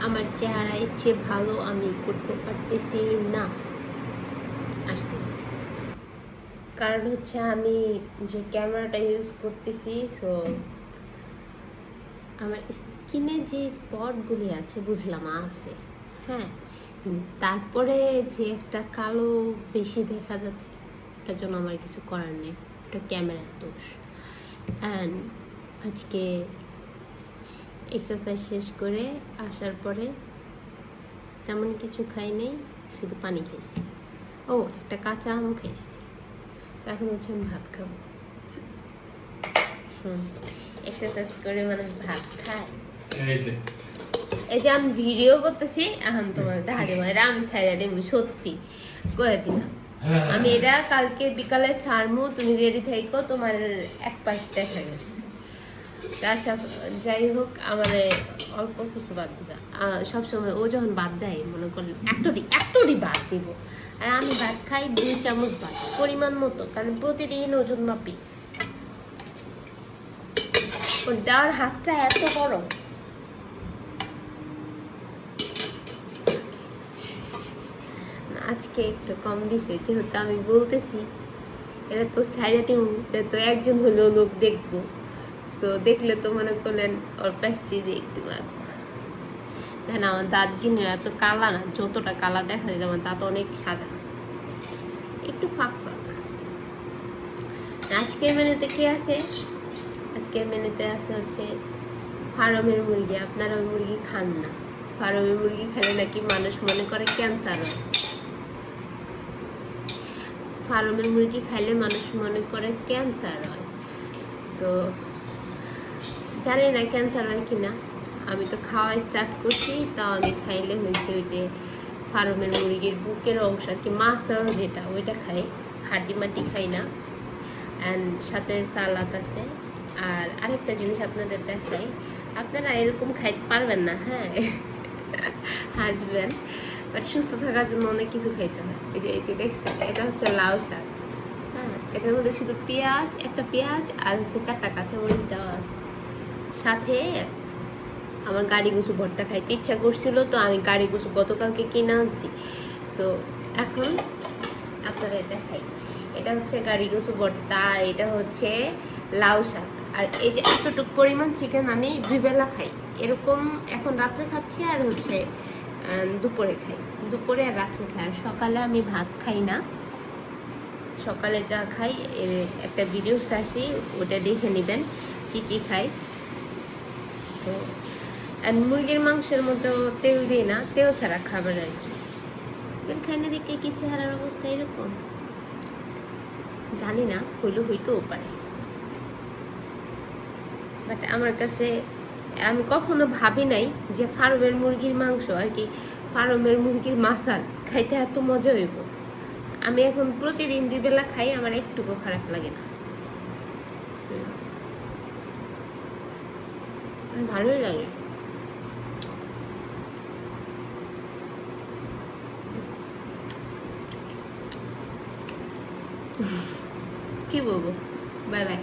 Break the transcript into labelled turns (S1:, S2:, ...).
S1: আমার চেহারা ইচ্ছে ভালো আমি করতে পারতেছি না। আসতেছি। কারণ হচ্ছে আমি যে ক্যামেরাটা ইউজ করতেছি সো আমার স্কিনে যে স্পটগুলি আছে, বুঝলাম, আছে। হ্যাঁ তারপরে যে একটা কালো বেশি দেখা যাচ্ছে, ওটার জন্য আমার কিছু করার নেই। ওটা ক্যামেরার দোষ। অ্যান্ড আজকে এক্সারসাইজ শেষ করে আসার পরে তেমন কিছু খাই নেই শুধু পানি খাইছি। ও একটা কাঁচা আম খাইছি। তো এখন হচ্ছে আমি ভাত খাব। হুম এক্সারসাইজ করে মানে ভাত খায়
S2: এই যে।
S1: আমি ভিডিও করতেছি এখন তোমার দেখা দেবো এটা আমি ছাইড়া দেবো সত্যি। করে দিলাম আমি এটা কালকে বিকালে ছাড়মু তুমি রেডি থাইকো তোমার এক পাশ দেখা গেছে। আচ্ছা যাই হোক, আমার অল্প কিছু বাদ দিবা। সবসময় ও যখন বাদ দেয়, মনে করলে এতটি এতটি বাদ দিব। আর আমি ভাত খাই, দুই চামচ ভাত, পরিমাণ মতো, কারণ প্রতিদিন ওজন মাপি। দেওয়ার হাতটা এত বড় আজকে একটু কম দিছে, যেহেতু আমি বলতেছি এটা তো সাইডে এটা তো একজন হলেও লোক দেখব। সো দেখলে তো মনে করলেন, ওর প্যাস্টিজে একটু দেখেন আমার দাঁত কিনে এত কালা না, যতটা কালা দেখা যায়, আমার দাঁত অনেক সাদা। একটু ফাঁক ফাঁক। আজকের মেনুতে কি আছে? আজকের মেনুতে আছে হচ্ছে ফার্মের মুরগি। আপনারা ওই মুরগি খান না। ফার্মের মুরগি খেলে নাকি মানুষ মনে করে ক্যান্সার হয়। ফার্মের মুরগি খাইলে মানুষ মনে করে ক্যান্সার হয়। তো জানি না ক্যান্সার হয় কি না আমি তো খাওয়া স্টার্ট করছি, তাও আমি খাইলে হয়েছে ওই যে ফার্মের মুরগির বুকের অংশ আর কি মাসল যেটা, ওইটা খাই। হাড্ডি মাটি খাই না। অ্যান্ড সাথে সালাদ আছে। আর আরেকটা জিনিস আপনাদের দেখাই। আপনারা এরকম খাইতে পারবেন না হ্যাঁ? হাসবেন। বাট সুস্থ থাকার জন্য অনেক কিছু খাইতে হয়। এই যে এই যে দেখছেন, এটা হচ্ছে লাউ শাক। হ্যাঁ এটার মধ্যে শুধু পেঁয়াজ, একটা পেঁয়াজ আর হচ্ছে চারটা কাঁচামরিচ দেওয়া আছে। সাথে আমার গাড়ি গুছু ভর্তা খাইতে ইচ্ছা করছিল, তো আমি গাড়ি গুছু গতকালকে কিনে আনছি। সো এখন আপনাদের দেখাই। এটা হচ্ছে গাড়ি গুছু ভর্তা আর এটা হচ্ছে লাউ শাক। আর এই যে এতটুকু পরিমাণ চিকেন আমি দুই বেলা খাই। এরকম এখন রাত্রে খাচ্ছি আর হচ্ছে দুপুরে খাই। দুপুরে আর রাত্রে খাই। আর সকালে আমি ভাত খাই না। সকালে যা খাই একটা ভিডিও আসি, ওটা দেখে নেবেন, কি কি খাই। তো আর মুরগির মাংসের মধ্যে তেল দিই না তেল ছাড়া খাবার আর কি। তেল খাই না দেখে কি চেহারার অবস্থা এরকম? জানি না হইলেও হইতেও পারে। বাট আমার কাছে আমি কখনো ভাবি নাই যে ফার্মের মুরগির মাংস আর কি ফার্মের মুরগির মাসাল খাইতে এত মজা হইব। আমি এখন প্রতিদিন দুই বেলা খাই আমার একটুকু খারাপ লাগে না। হুম। ভালোই লাগে কি বলব বাই বাই